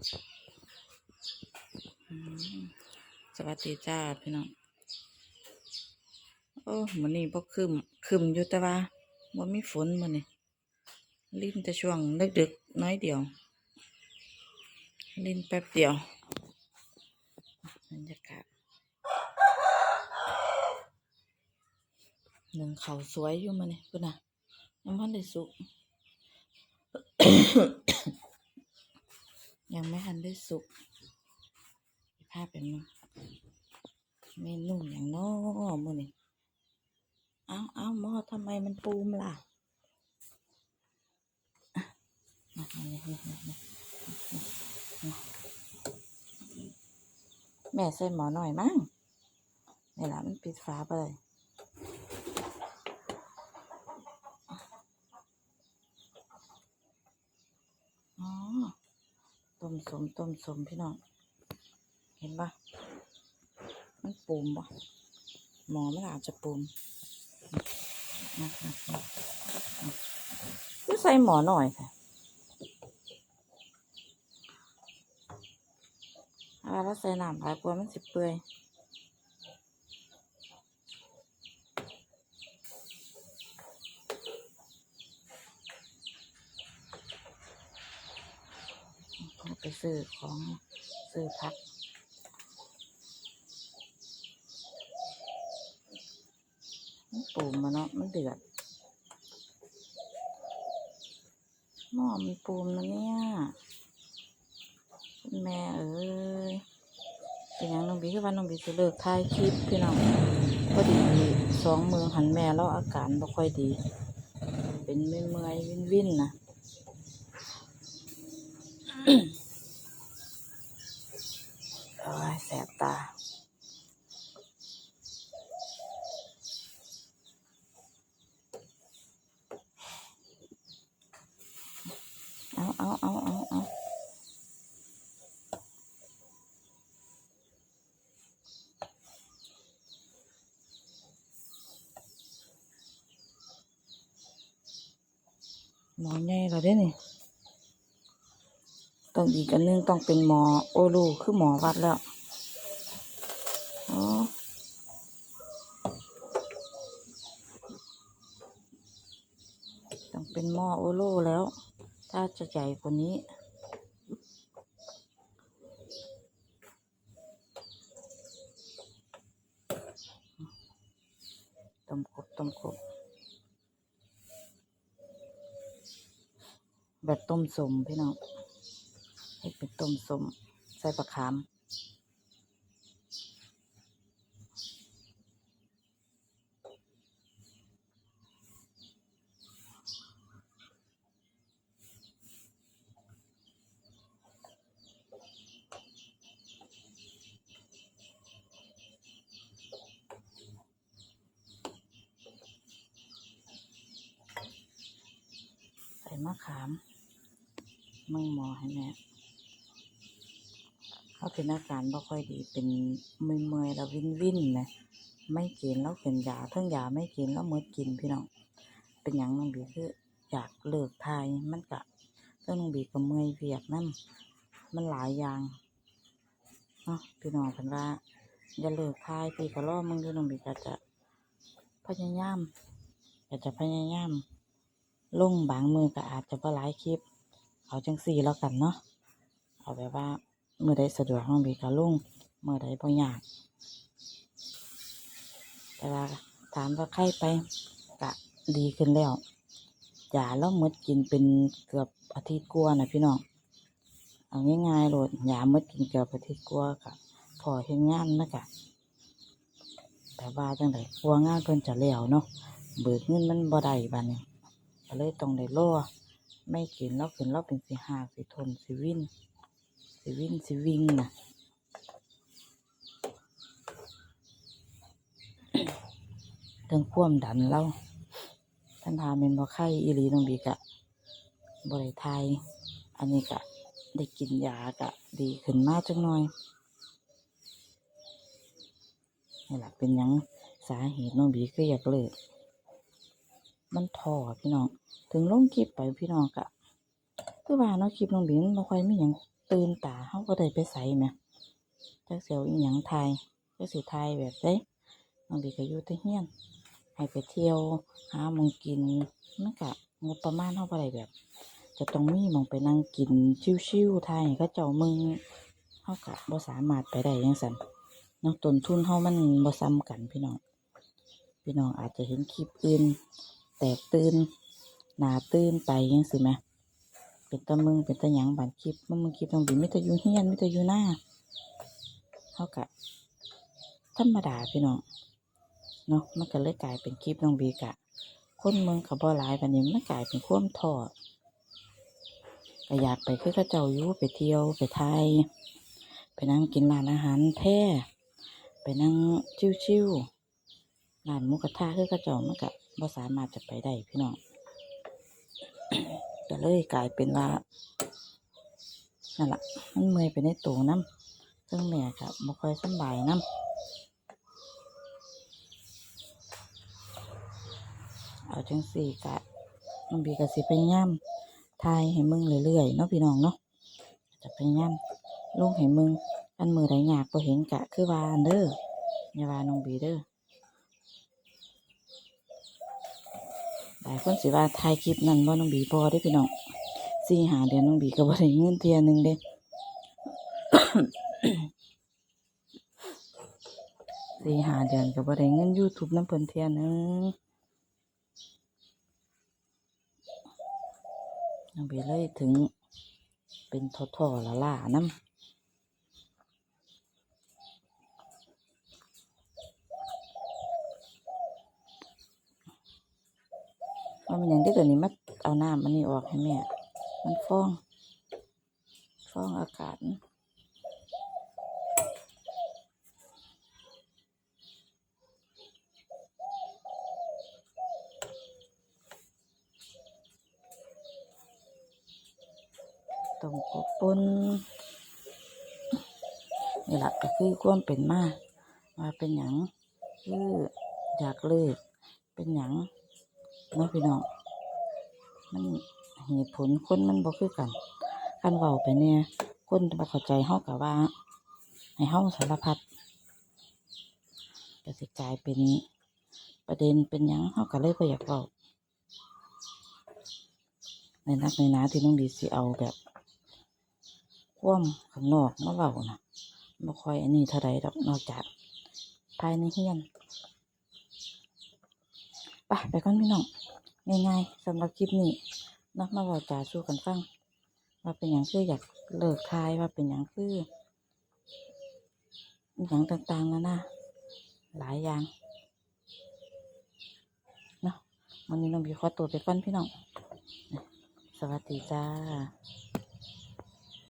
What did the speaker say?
สวัสดีจ้าพี่น้อง โอ้มันนี้บ่คืมคืมอยู่แต่ว่าบ่มีฝนมื้อนี้ลิ้นแต่ช่วงดึกๆน้อยเดียว ลิ้นแป๊บเดียวบรรยากาศหนึ่งเขาสวยอยู่มื้อนี้พุ่นน่ะยังบ่ทันได้สุก ยังไม่ทันได้สุกภาพเป็นมั้งเมนูอย่างน้อมื้อนี้เอาเอาหม้อทำไมมันปูมล่ะแม่ใส่หมอหน่อยมั้งนี่ล่ะมันปิดฝาไปเลยอ๋อ ต้ม สมต้มสมพี่น้อง เห็นปะมันปูมปะหมอมันอาจจะปูมก็ใส่หมอหน่อยค่ะเอาแล้วใส่น้ำหลายกว่ามันสิเปื่อยเอาไป ซื้อของซื้อพักปูมมาเนาะมันเดือดหม้อมันปูมนะเนี่ยแม่เอ้ยเป็นยังน้องบีคือว่าน้องบีจะเลิกถ่ายคลิปพี่น้องพอดีสองมือหันแม่แล้วอาการบ่ค่อยดี เป็นเมื่อยวินวินนะ โอ้ยแสบตาเอาเอาเอาเอาเอาหมอใหญ่เราได้นี่ ต้องอีกอันนึงต้องเป็นหมอโอรูคือหมอวัดแล้วอ๋อต้องเป็นหมอโอโลแล้ว ถ้าจะใหญ่กว่านี้ต้มกบต้มกบแบบต้มสมพี่น้อง ให้เป็นต้มสมใส่ปลาขามใส่มะขามมึงหมอให้แม่ เขาเป็นอาการบ่ค่อยดีเป็นเมื่อยแล้ววิ่นวิ่นนะไม่กินแล้วเป็นยาทั้งยาไม่กินแล้วหมดกินพี่น้องเป็นอย่างน้องบีคืออยากเลิกทายมันกะเรื่องน้องบีก็เมื่อยเวียกนั่นมันหลายอย่างเนาะพี่น้องเพันว่าอย่าเลิกทายพี่ก็รอมึงด้วยน้องบีก็จะพยายามก็จะพยายามลงบางมือก็อาจจะบ่หลายคลิป เอาจังสี่แล้วกันเนาะเอาแบบว่า เมื่อใดสะดวกน้องบีก็ลงเมื่อใดบ่ยากแต่ว่าถามว่าไข้ไปกะดีขึ้นแล้วยาแล้วมดกินเป็นเกือบอาทิตย์กว่านะพี่น้องเอาง่ายๆโลดยามดกินเกือบอาทิตย์กว่ากะพอเห็นงานนะกะแต่ว่าจังไดกลัวงานเพิ่นจะแล้วเนาะเบิกเงินมันบ่ได้บัดนี้ก็เลยต้องได้รอไม่กินแล้วขึ้นแล้วเป็นสิหากสิทนสิวิน สิวินสิวิ่งนะเรื่องควมดันเราท่านทาเป็นบ่ไข้อีหลีน้องบีกะบ่ไทย อันนี้กะได้กินยากะ ดีขึ้นมากจังหน่อยนี่แหละเป็นยังสาเหตุน้องบีก็อยากเลิกมันท้อพี่น้อง ถึงลงคลิปไปพี่น้องกะคือว่าเนาะคลิปน้องบีมันบ่ค่อยมีหยัง ตื่นตาเฮาบ่ได้ไปไสแหมจักสิเอาอีหยังถ่ยจักสิถ่ายแบบใดน้องบีก็อยู่แต่เฮียนให้ไปเที่ยวหามองกินมันก็งบประมาณเฮาได้แบบ จะต้องมีมองไปนั่งกินชิวๆถ่ายให้เจ้ามึงเฮาก็บ่สามารถไปได้จังซั่นเนาะต้นทุนเฮามันบ่ซ้ำกันพี่น้องพี่น้องอาจจะเห็นคลิปอื่น แตกตื่นหนาตื่นไปยังสิแหม เป็นตะมึงเป็นตะหยังบานคลิปมันมึงคลิปต้องบินไม่ตะอยู่เฮียนไม่ตะอยู่หน้าเท่ากับธรรมดาพี่น้องเนาะมันก็เลยกลายเป็นคลิปน้องบีกะ คนเมืองขาบ่หลายบันนี้มันกลายเป็นควมทอดก็อยากไปคือเขาเจ้าอยู่ไปเที่ยวไปไทย ไปนั่งกินร้านอาหารแท้ไปนั่งชิวๆร้านมูกกระทะคือกระจองมันก็บ่สามารถจะไปได้พี่น้อง ก็เลยกลายเป็นว่านั่นแหละมันเมื่อยไปในตัวน้ำซึ่งแม่ครับบ่ค่อยสบายน้ำเอาจังสี่กะน้องบีก็สิพยายามทายให้มึงเรื่อยๆเนาะพี่น้องเนาะจะพยายามลงให้มึงอันมือใดยากบ่เห็นกะคือวานเด้ออย่าว่าน้องบีเด้อ หลายคนสิว่าถ่ายคลิปนั้นว่าน้องบีพอได้พี่น้องสี่หาเดือนน้องบีก็บ่ได้เงินเทียหนึงเด้สี่หาเดือนก็บ่ได้เงิน YouTube น้ำเพิ่นเทียนึงน้องบีเลยถึงเป็นทอๆละล่าน้ำ ว่ามันหยังได้ตัวนี้มาเอาน้ำมันนี่ออกให้แม่ มันฟอง ฟองอากาศต้มกบปนนี่แหละก็คือความเป็นมาว่าเป็นหยังคืออยากเลิกเป็นหยัง เนาะพี่น้องมันเหตุผลคนมันบ่คือกันคันเว้าไปเนี่ยคนบ่เข้าใจเฮาก็ว่า ให้เฮาสารพัดก็สิกลายเป็นประเด็นเป็นหยังเฮาก็เลยบ่อยากเว้าในนักในนาที่น้องดีสิเอาแบบความข้างนอกมาเว้านะบ่ค่อยอันนี้เท่าใดดอกนอกจากภายในเฮียน ไปไปก่อนพี่น้องง่ายๆสำหรับคลิปนี้นักมาเว่าจาสู้กันฟังว่าเป็นอย่างคืออยากเลิกทายว่าเป็นอย่างคืออย่างต่างๆนะนะหลายอย่างเนาะวันนี้น้องบีขอตัวไปก่อนพี่น้อง สวัสดีจ้า